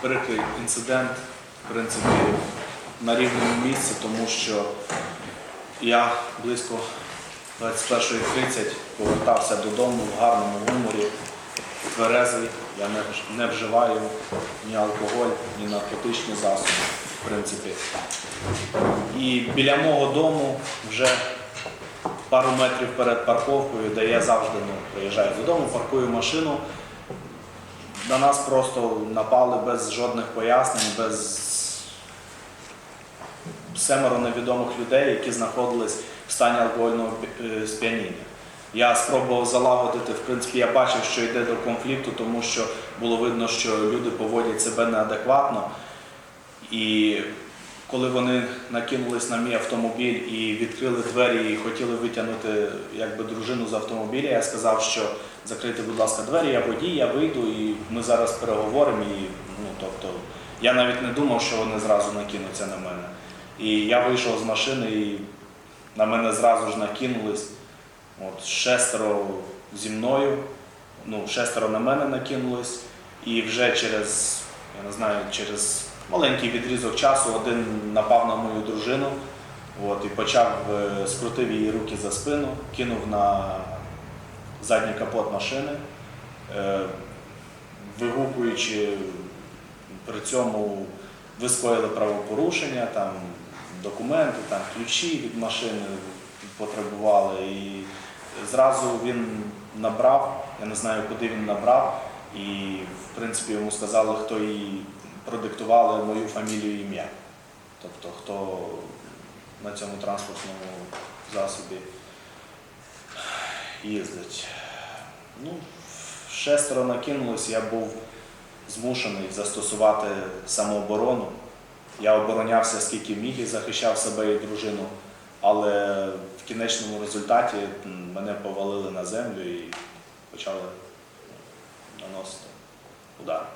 прикрий інцидент, в принципі, на рівному місці, тому що я близько 21.30 повертався додому в гарному гуморі, тверезий, я не, вживаю ні алкоголь, ні наркотичні засоби, в принципі. І біля мого дому вже пару метрів перед парковкою, де я завжди ну, приїжджаю додому, паркую машину. На нас просто напали без жодних пояснень, без семеро невідомих людей, які знаходились в стані алкогольного е, сп'яніння. Я спробував залагодити, в принципі, я бачив, що йде до конфлікту, тому що було видно, що люди поводять себе неадекватно. І коли вони накинулись на мій автомобіль і відкрили двері і хотіли витягнути якби, дружину з автомобіля, я сказав, що закрийте, будь ласка, двері, я водій, я вийду і ми зараз переговоримо. І, ну, тобто, я навіть не думав, що вони зразу накинуться на мене. І я вийшов з машини і на мене зразу ж накинулись. От, шестеро зі мною, ну, шестеро на мене накинулись, і вже через, я не знаю, через маленький відрізок часу один напав на мою дружину от, і почав, е, скрутив її руки за спину, кинув на задній капот машини, е, вигукуючи при цьому ви скоїли правопорушення, там документи, там ключі від машини потребували. І зразу він набрав, я не знаю, куди він набрав, і в принципі йому сказали, хто їй продиктували мою фамілію і ім'я. Тобто хто на цьому транспортному засобі їздить. Ну, шестеро накинулось, я був змушений застосувати самооборону. Я оборонявся скільки міг і захищав себе і дружину, але в кінечному результаті мене повалили на землю і почали наносити удар.